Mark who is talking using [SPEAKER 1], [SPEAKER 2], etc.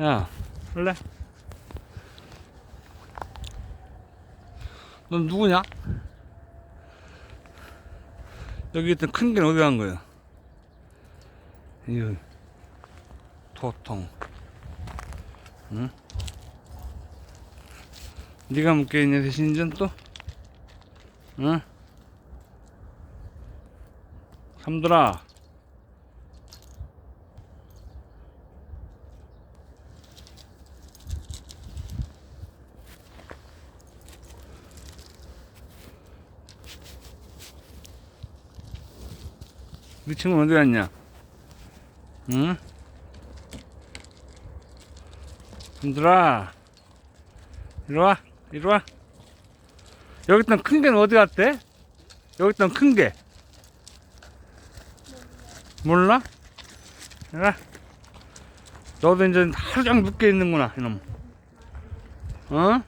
[SPEAKER 1] 야, 할래? 넌 누구냐? 여기 있던 큰 개는 어디 간 거야? 이거 도통. 응? 네가 묶여 있냐 대신 이젠 또? 응? 삼들아. 네 친구는 어디 갔냐? 응? 삼들아. 이리 와. 이리 와. 여기 있던 큰 개는 어디 갔대? 여기 있던 큰 개. 몰라? 야. 너도 이제 하루 종일 묶여 있는구나, 이놈. 어?